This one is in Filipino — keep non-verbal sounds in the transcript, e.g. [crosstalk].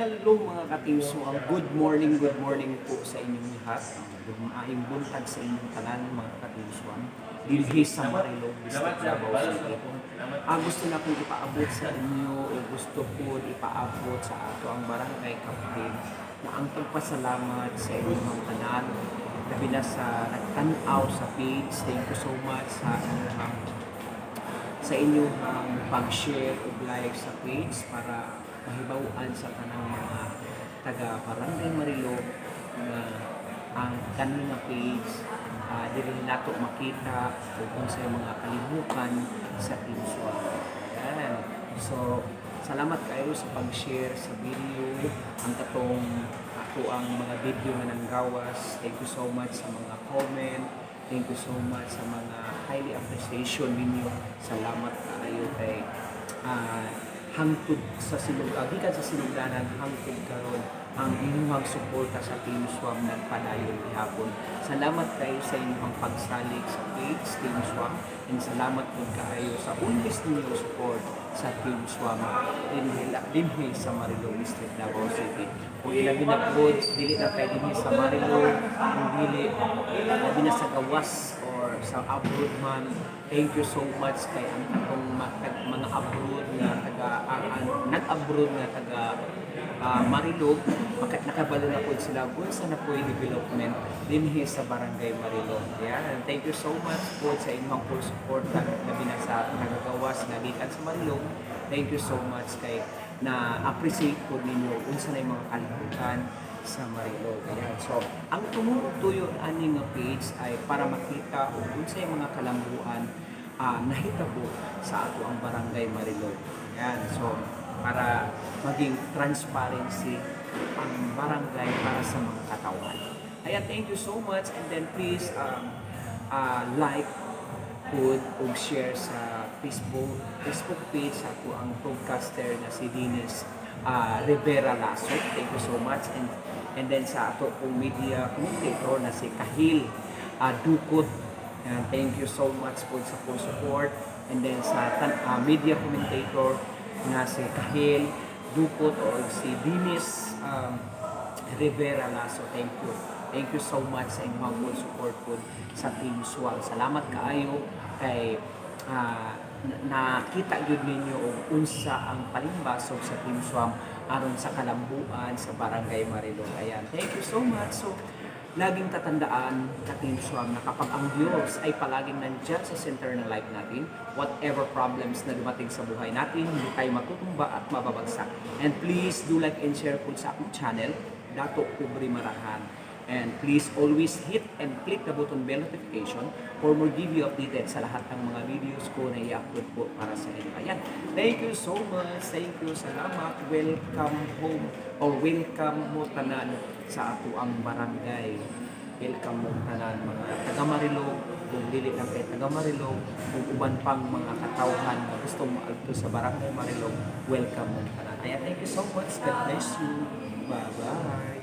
Hello mga katingso, ang good morning, good morning po sa inyong lahat. Good maayong buntag sa inyong tanan mga katingso. Dilhi sa Marilog, District Davao City. Ang gusto na kong ipaabot sa inyo o gusto ko ipaabot sa ato ang barangay kapatid na ang pagpasalamat sa inyong mga tanan labi na sa nagtanaw sa page. Thank you so much sa inyong sa inyong um, pag-share o like sa page para mahibawaan sa kanang mga taga Barangay Marilog na ang kanina page uh, dili nato makita o kung sa mga kalibukan sa Team Swap. Yan. So, salamat kayo sa pag-share sa video ang katong ako ang mga video na nanggawas. Thank you so much sa mga comment. Thank you so much sa mga highly appreciation ninyo. Salamat kayo kay ah, hangtod sa silog, uh, gikan sa silugdanan, hangtod karon ang inyong suporta sa Team Swam nagpadayon gihapon. Salamat kayo sa inyong pagsalig sa page Team Swam and salamat po kayo sa always ninyo support sa Team Swam dinhi dinhi sa Marilog District Davao City. Kung ilabi na dili na kayo dinhi sa Marilog, kung dili, labi na sa gawas or sa abroad man, thank you so much kay ang mga, abroad nga taga ah, ah, nag-abroad nga taga ah, Marilog nakabalo na po sila kung sa na po development dinhi sa barangay Marilog. Yan. And thank you so much po sa inyong full support na na sa nagagawas nga gikan sa Marilog. Thank you so much kay na appreciate po ninyo unsa na mga kalibutan sa Marilog. Ayan. So, ang tumutuyo ani nga page ay para makita o unsa mga kalambuan ah [laughs] nahitabo sa ato ang barangay Marilog. Ayan. So, para maging transparency ang barangay para sa mga katawan. Ayan, thank you so much and then please um, uh, like, put o share sa Facebook Facebook page ako ang podcaster na si Dennis uh, Rivera Lasso. Thank you so much and and then sa ato pong media commentator na si Kahil uh, Dukot. Ayan, thank you so much po sa full support. And then sa uh, media commentator na si Kahil Dukot o si Dennis um, Rivera Lasso. Thank you. Thank you so much sa inyong full support po sa Team Swag. Salamat kaayo kay na- nakita yun ninyo og unsa ang palimbasog sa Team Swam aron sa kalambuan sa Barangay Marilog. Ayan. Thank you so much. So, laging tatandaan ka Team Swam na kapag ang Diyos ay palaging nandyan sa center ng life natin, whatever problems na dumating sa buhay natin, hindi tayo matutumba at mababagsak. And please do like and share po sa akong channel, Dato Kubri Marahan. And please always hit and click the button bell notification for more give you updated sa lahat ng mga videos ko na i-upload po para sa inyo. Ayan. Thank you so much. Thank you. Salamat. Welcome home or welcome mo tanan sa ato ang barangay. Welcome mo tanan mga taga Marilog, kung dili lang kay taga Marilog, kung uban pang mga katawhan na gusto mo alto sa barangay Marilog, welcome mo tanan. Ayan, thank you so much. God bless you. Bye-bye.